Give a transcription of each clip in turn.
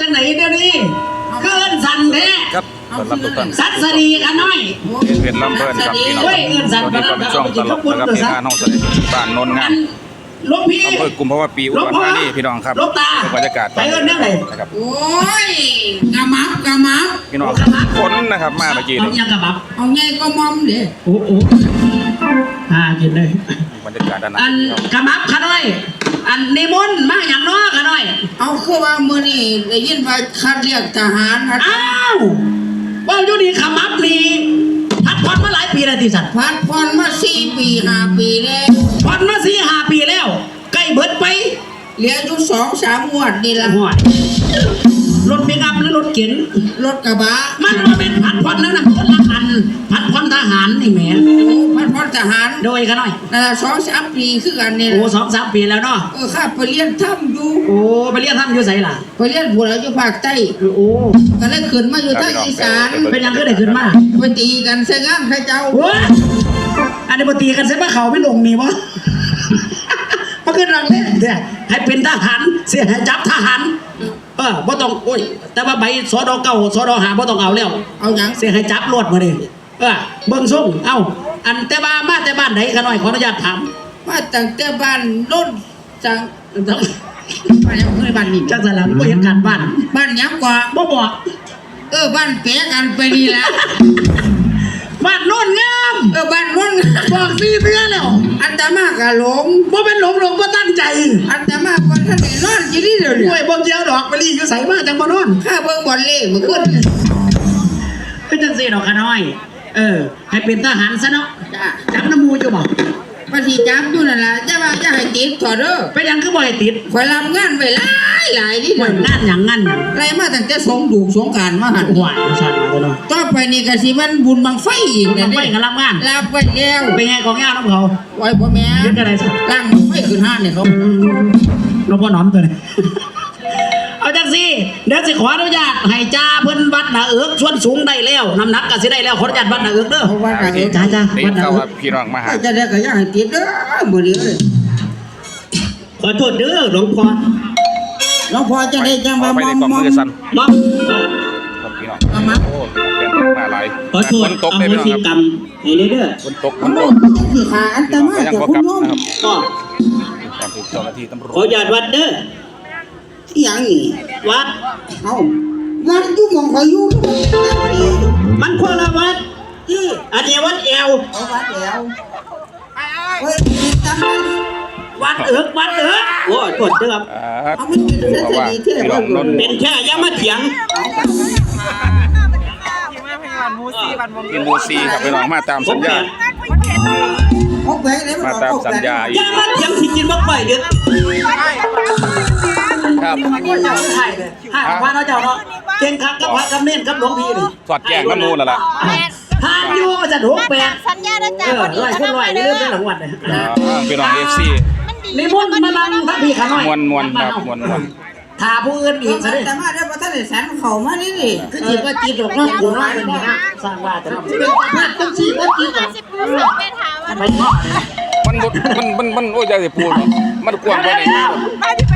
จังไหนเดี๋ยวนี้เกินสันแท้ครับต้อนรับทุกท่านสัตว์สรีกันหน่อยเป็นลำเบิร์นครับพี่น้องเฮ้ยเอิ้นสัตว์วันนี้ก็เป็นช่วงตลกนะครับที่งานห้องแสดงบ้านโนนงามหลวงพี่อำเภอกุมภาวะปีอุดรธานีพี่น้องครับหลวงตาบรรยากาศตไปเอิ้นเรื่องไหนนะครับโอ้ยกะมับกะมับพี่น้องคนนะครับมาเมื่อกี้เอานี่ยังกระบับเอาไงก็มอมเด้โอ้โหอ่ากินเลยบรรยากาศด้านหน้าอันครับกระบับขาน้อย อันนิมนต์มาอย่างน้อขาน้อย เอาคือว่ามื้อนี้ได้ยินว่าคัดเรียกทหารพัดอ้าวว่าอยู่นี่ขมับนี่พัดผ่อนมาหลายปีแล้วที่สัตว์พัดพรมาสี่ปีห้าปีแล้วผ่อนมาสี่ห้าปีแล้ว ใกล้เบิดไปเหลืออยู่สองสามงวดนี่ละห่วยรถเมกัพหรือรถเก๋งรถกระบะ มันมาเป็นพัดผ่อนแล้วนะคนละคัน พัดผ่อนทหารนี่แหมโอ้พัดพรทหารโดยขาน้อยนั่นล่ะสองสามปีคือกันนี่โอ้ล่ะสองสามปีแล้วเนาะเออข้าไปเรียนถ้ำอยู่โอ้ไปเรียนทำอยู่ไสล่ะไปเรียนผู้เราอยู่ภาคใต้โอ้ก็เลยขึ้นมาอยู่ทางอีสานเป็นยังก็ได้ขึ้นมาไปตีกันเสยงามใครเจ้าโอ้ยอันนี้ปตีกันเสร็จมาเขาไม่ลงนี่วะมาขึ้นรังเล่นเนี่ยให้เป็นทหารเสียให้จับทหาร เออบ่ต้องโอ้ย แต่ว่าใบสอดอเก่าสอดอหาบ่ต้องเอาแล้วเอาหยังเสียให้จับรวดมาดิเออเบิ่งส่งเอ้า อันแต่ว่ามาแต่บ้านไหนกันหน่อยขออนุญาตถามมาตั้งแต่บ้านโน้นจังจังบ้านหยังเคยบ้านนี้จังสลับบ่เห็นการบ้านบ้านหยังกว่าบ่บอกเออบ้านแปะกันไปนี่แหละบ้านโน่นงามเออบ้านโน้นบอกซีเพื่อแล้วอันต มากะหลงบ่เป็นหลงหลงบ่ตั้งใจ อันตมาคนท่านได้นอนจีนี่เดี๋ยวนี้ด้วยบ่เกี่ยวดอกไปรีอยู่ไสมาจังบ่นอนข้าเบิ่งบอลเล่เมื่อคืนเป็นจังซี่ดอกขาน้อย เออ ให้เป็นทหารซะเนาะจ้าจับน้ำมูอยู่บ่ ปฏิจับอยู่นั่นล่ะจะว่าจะให้ติดถอดเด้อเป็นหยังคือบ่ให้ติดข่อยรับงานไว้หลายหลายนี่ห่วยเด้องานหยังงานหยังไรมาตั้งแต่สงดูกสงกรารมาหันห่วยสั่นมาตัวเนาะต่อไปนี่ก็สิมันบุญบังไฟอีกมันั่นนไปเด้กันรับงานลาไปแล้วเป็นไงของงานน้องเขาไว้บ่แม่เฮ็ดอะไรซะล่างบังไฟขึ้นห้านเนี่ยเขา หลวงพ่อหนอมตัวนี้ เอาจังซี่ เดี๋ยวสิขออนุญาตให้จ้าเพิ่นวัดหนาเอิกส่วนสูงได้แล้วน้ำหนักก็สิได้แล้วขออนุญาตวัดหนาเอิกเด้อเพราะว่าอะไรจ้าจ้าได้วัดหนาเข้าเอิว่ากพี่น้องมาหาถ้าจะได้ก็อยากให้ติดเด้อบ่ดีเลยขอโทษเด้อหลวงพ่อแล้วพอจะได้จังว่าเอาไปมในอมกล่องมอมมือสั่นบ๊อบครับพี่น้องเอามาโอ้เป็นมาหลายขอโทฝษนตกเอาเลยไว้พี่น้องที่ครับกรรมให้เด้อฝนตกฝเอานตบ่กสิขาอันตพี่น้องมาก็ยังจากบ่คุกลัณบโยมนะครับก็ตามที่เจ้าหน้าที่ตำรวจขออนุญาตวัดเด้อ อีหยังนี่วัดเอาวัดอยู่หมองข่อยอยู่มันคนละวัดที่อันนี้วัดแอวเอาวัดแล้วเฮ้ยจำได้วัดเอิกวัดเอิกโอ้ยโทษเด้อครับอ่าเอามันเป็นเพราะว่าเทศพี่น้องนนท์เป็นแค่อยามาเถียงกินมูซีครับพี่น้องมาตามสัญญาเอาแบงค์เลยมาตามสัญญาอีอกย่ามาเถียงสิกินบ่ไปเด้อ ครับคนเจ้าไทยเลยให้พระเนาะเจ้าเนาะเก่งคักกับพระกับเน้นกับหลวงพี่นี่สอดแจ้งน้ำนูนแล้วล่ะทานอยู่มาจากหกแปดสัญญาได้เอจ้าอวันนี้ร้อยจะคนนั่งร้อยมานี่เด้เรื่องอเป็นรางวัลเลยอ่าพี่น้องเอฟซีนิมนต์มานั่งพระพี่ขาน้อยมวนมวนครับมวนมวนถาผู้อื่นอีกซะดิแต่มาได้บ่ทันได้สันเข้ามานี่นี่คือจีบว่าจีบดอกน้องกูน้อยเป็นนะสร้างว่าแต่ละเป็นพระต้องจีบว่าจีบดอกสิบปูสิบเป็นหาวันไปเนาะมันบ่มันมันมันโอ้ยใจสิพูดเนาะมันกว้างกว่านี้มาที่ไปจับมืออยู่แ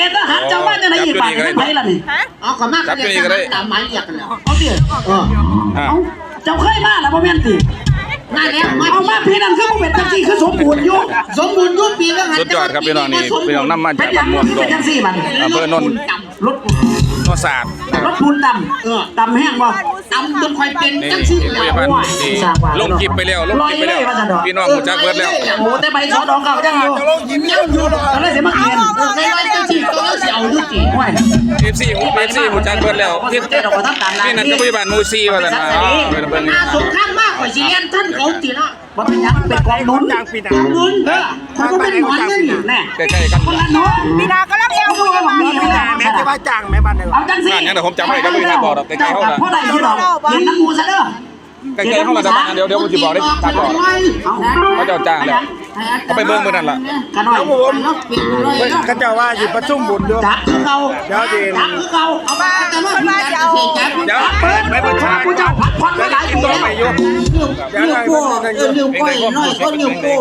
ม่เขาบังเกตทหารเจ้าว่าจะไหนอีกบาทไม่ไปล่ะนี่ฮะเอาก็มาจับตัวนี้ก็ได้ตามหมายเรียกกันแล้วเอาดิเอออ่าเอาเจ้าเคยมาแล้วบ่แม่นตินั่นแหละเอามาพี่นั่นคือบ่เป็นจังซี่คือสมบูรณ์อยู่สมบูรณ์ยุปีแล้วหันสุดยอดครับพี่น้องนี่พี่น้องนำมาเป็จากนอย่างบ้านม่วงนี้ดเป็นงจังซี่บัดนี้อำเภอนนท์รถนวศาสตร์รถปูนดำเออดำแห้งบ่ ตำจนค่อยเป็นนี่จังซี่พยาบาลนี่ลงคลิปไปแล้วลงคลิปไปแล้วพี่น้องรู้จักเบิดแล้วโอ้แต่ใบสอดองเก่าจังอยู่ยิ้มยังอยู่หรออะไรสิมาเขียนใส่ไว้จังซี่ก็สิเอาอยู่ติห้วยเอฟซีเอฟซีรู้จักเบิดแล้วที่เจ๊ดอกว่าทับต่างนี่นั่นก็พยาบาลมูซีว่าซั่นว่าอ๋อเป็นเบิ่งนี่อาสงครามมากกว่าสิเรียนท่านเขาติละบ่เป็นหยังเป็นกองนุนกองนุนเออคนก็เป็นหนอนนั่นนี่แน่ใกล้ๆกันคนละหนอนพี่ดาก็รับเอวดูว่ามีเวลาแม่จะ ว่าจ้างแม่บ้านเอาจังสิบ้านยังเดี๋ยวผมจำให้ครับไม่มีใครบอกหรอกใกล้ๆเฮาน่ะเพราะอะไรที่ดอกเห็นน้ำมูซะเด้อใกล้ๆเฮาละเดี๋ยวเดี๋ยวผมสิบอกได้ทักบอกเขาเจ้าจ้างแล้วเขาไปเบิ่งมื้อนั้นล่ะกันหน่อยเขาเจ้าว่าอยู่ประชุมบุญด้วยจักคือเก่าเดี๋ยวดีจักคือเก่าเอามาแต่ว่าพี่จัดเสจัดเดี๋ยวเปิดไปเบิ่งฉากกูจะพักผ่อนมาหลายกินปีตัวแล้วไปอยู่นิ้วโป้เออนิ้วก้อยน้อยก็นิ้วโป้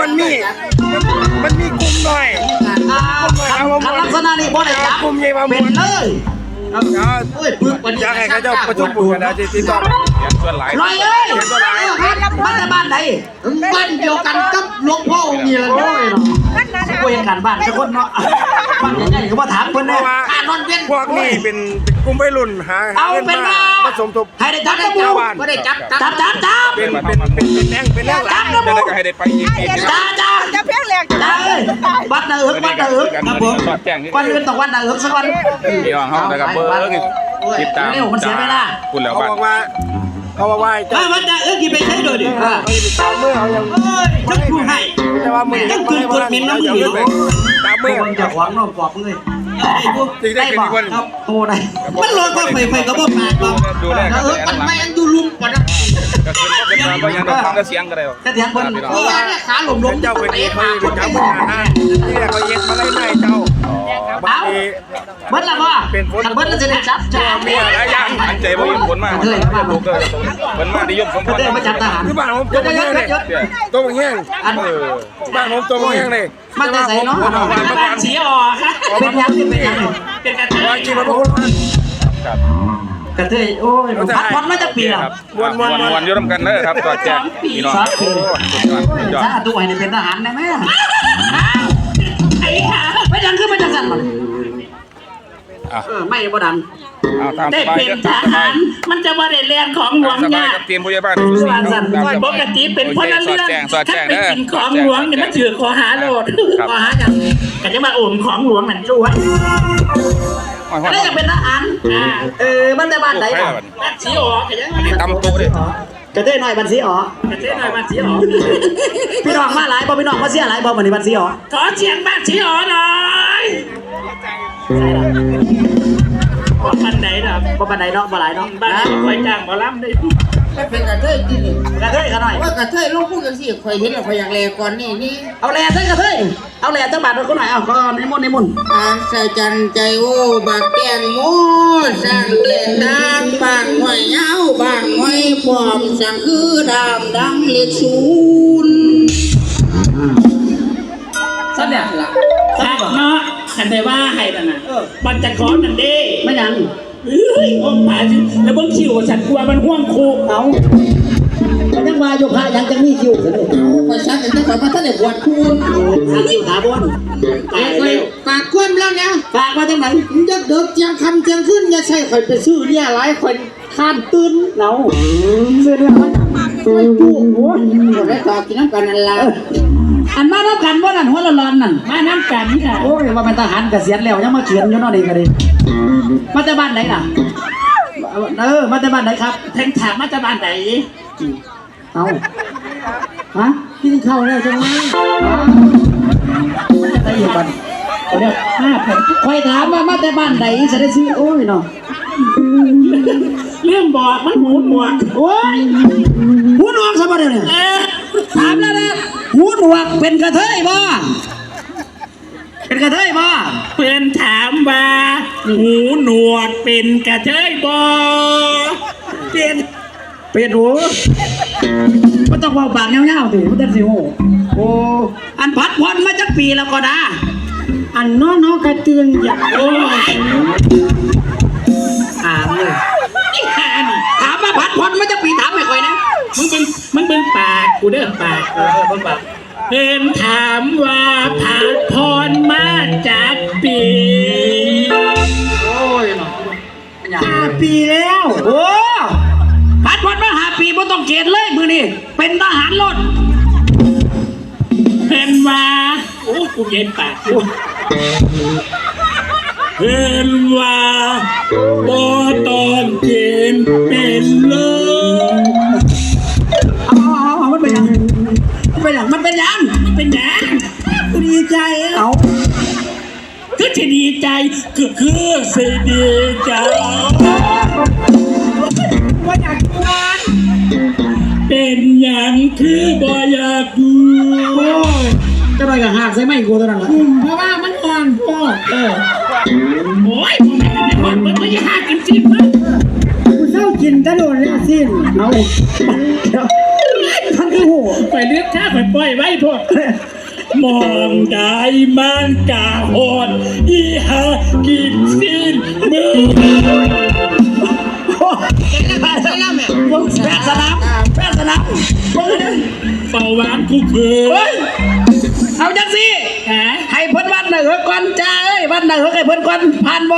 มันมีมันมีกลุ่มหน่อย อ่าคันลักษณะนี้บ่ได้จับกลุ่มใหญ่มามเป็นเลยเดี๋ยวโอ้ยปึกวันนี้อยากให้เขาเจ้าประชุมบุญกันนะที่ที่ต้องเสียงส่วนหลายลอยเอ้ยมาจากบ้านไหนบ้านเดียวกันกับหลวงพ่อองค์นี้เลยโอ้ยเนาะ นั่นนะนะกูเห็นการบ้านสักคนเนาะบ้านใหญ่ๆก็มาถามเพิ่นเพแน่ราะว่าอ่านอนเวียน พวกนี้เป็นเป็นกลุ่มวัยรุ่นหาหาเอาเงินเป็นมาว่า ผสมทบ ให้ได้จับกระมูชาวบ้านไม่ได้จับจับจับจับ เป็นเป็นเป็นเป็นแรงเป็นแรงหลัจักบกระจะมูได้ก็ให้ได้ไปอีกอีกจ้าจ้าจะเพียงแหลกจ้าเอ้ยวัดนาเอิกวัดนาเอิกครับผมสอดแจ้งนี่วันอื่นต้องวัดนาเอิกสักวันพี่น้องเฮานะครับเบอร์นี่ติดตามเร็วมันเสียเวลา คุณแล้วเขาบ้านบอกว่า เขาบอกว่าเจ้าวัดนาเอิกกี่ไปใช้โดยดิเขาจะตามมือเขายังจักผู้ให้แต่ว่ามือยังคือคนมินน้ำมือตามมืเมื่ออวันจะขวางนอกกรอบเลยสิ่งได้เป็นคนครับโอ้ได้มันลอยก็ไฟไฟก็บ่ปากหรอกดูแลกันเออมันไม่อันดูลุมกว่านะก็คือว่าเป็นว่ายังต้องฟังเสียงก็ได้แค่เถียงเพิ่นเออเนี่ยขาหลมลมเจ้าเป็นเขาเป็นเจ้าเป็นอาหารนี่แหละเขาเย็ดมาไล่ไล่เจ้า บางทีเบิ้ลละพ่อขันเบิ้ลแล้วจะได้จับจ้ามีหลายอย่างอันใจบ่มีผลมากลูกก็เพิ่นมานิยมสมพก็รได้มาจับทหารที่บ้านผมตัวมันแห้งเลยตัวมันแห้งอันบ้านผมตัวมันแห้งเลยมาแต่ใส่เนาะผมบ้านเมื่อก่อนสีออกค่ะเป็นยังเป็นยังเป็นกระเทว่ายกินมาพวกคนครับกระเทยโอ้ยพัดพัดมาจากปีแล้วครับวันวันวันอยู่ร่วมกันเด้อครับสอดแจ้งพี่น้องโอ้สุดยอดสุดยอดถ้าตัวให้เป็นทหารได้ไหม ไอ้ขาไม่ดังขึ้นมาจากสั่นมันอะ เออไม่บ่ดังเอาตามสได้บายเป็นเด้อทตามสหาบายรมันจะว่าได้เรียนของหลวงสบายเนี่ยกับทีมผู้ใหญ่บ้านปกติเป็นพลเรือนสอดถ้าแจ้งไปเด้อกินของหลวงเนี่ยมันถือขอหาโลดครับก็หาอย่างก็จะมาโอมของหลวงนั่นช่วยได้อยากเป็นทหารเออมันแต่บ้านไหนน่ะบัดสีออกก็ยังตำโต๊ะดิ กระเทยหน่อยบันสีอ๋อกระเทยหน่อยบัดสีออกพี่น้องมาหลายบ่พี่น้องมาเสียหลายบ่วันนี้บันสีอ๋อขอเสียงบัดสีออกหน่อยบอกปันไหนดอกบ่ปานใดเนาะบ่หลายเนาะบ้านเราคอยจ้างหมอลำได้ ไม่เป็นกระเทยจริงกระเทยกันหน่อย ว่ากระเทยลูกพูดกันสิคอยเห็นแล้วคอยอยากแลก่อนนี่นี่เอาแหล่ซะกระเทยเอาแหล่จังบาทคนหน่อยเอาก็ในมนต์ในมนต์อาสะจันใจโอ้บากแกงโมสร้างเด่นดังบางหอยยาวบางหอยปลอมสั่งคือดามดังเล็กศูนย์สัญญาละคักเนาะขันได้ว่าให้นั่นน่ะบันจะขอนั่นเด้ไม่ยัง เฮ้ยโอ้ป่าจิแล้วเบิ่งคิวฉันกลัวมันห่วงคูเอามันยังว่าอยู่พระยังจะมีคิวซะเลยคอยชักกันตั้งแต่มาท่านได้บวชคุณทางคิวถาบนปากเลยปากคว่ำแล้วเนี่ยฝากมาจังไหนมึงจะเดิกเจียงคำเจียงขึ้นอย่าใช่คอยไปซื้อเนี่ยหลายคนข้านตื่นเราเสื้อเรื่องมันคอยกู้โอ้ยบ่ได้ตอบกินน้ำกันนั่นละ อันมารับกันบ่นั่นหัวละลอนนั่นมาน้ำกันค่ะโอ้ยว่าเป็นทหารเกษียณแล้วยังมาเขียนอยู่เนอกนี่ก็ดีมาจากบ้านไหนล่ะเออมาจากบ้านไหนครับเพิ่นถามมาจากบ้านไหนเอาฮะกินข้าวแล้วใช่ไหมมันจะได้อยู่บ้านเขาเรียกห้าเพิ่นคอยถามว่ามาแต่บ้านไหนจะได้ซื้อโอ้ยเนาะเรื่องบอกมันหูหนวกโอ้ยหูหนวกสบายเลยเออ ถามแล้วนะ หูหนวกเป็นกระเทยบ่เป็นกระเทยบ่เพื่อนถามว่าหูหนวกเป็นกระเทยบอเป็นเป็นหูมันต้องเบาปากเงี้ยวๆสิมันจะสิโหโอ้อันพัดพรมาจากปีแล้วก็นะอันน้องๆกระเตืองอยากโอ้ยถามเลยไอ้ห่านี่ถามมาพัดพรมาจากปีถามไม่ค่ อยนเป็นมึงเป็นปากกูเด้อปากเออเบิ่งปากเพื่อนถามว่าผาพรมาจากปีโอ้ยเนาะห้าปีแล้ว โอ้พัดพรมาหาปีบ่ต้องเกณฑ์เลยมือนี่เป็นทหารรถเพื่อนว่าโอ้กูเย็นปากกูเพื่อนว่าบ่ต้องเกณฑ์เป็นเลย ดีใจ คือคือสิดีใจว่าอยากงานเป็นอย่างคือบ่อยากดูโอ้ยจะไปกับหากใช่ไหมกูเท่านั้นละเพราะว่ามันอ่อนพ่อเออโอ้ยผมไม่ได้มันมันไม่ยากกินจริงๆนะกูเศร้ากินกระโดดแล้วสิ้นเอาท่านคือโหไปเลือกข้าไปปล่อยไว้พวก มองได้มันกาหอนอีหากินสิ้นมือแพทย์สนามแพทย์สนามเบิ่งเด้อเป่าหวานคู่เพื่อเฮ้ยเอาจังสิฮะให้เพิ่นวัดหน่อยเฮ้ยก่อนจ้าเอ้ยวัดหน่อยเฮ้ยให้เพิ่นก่อนผ่านบ่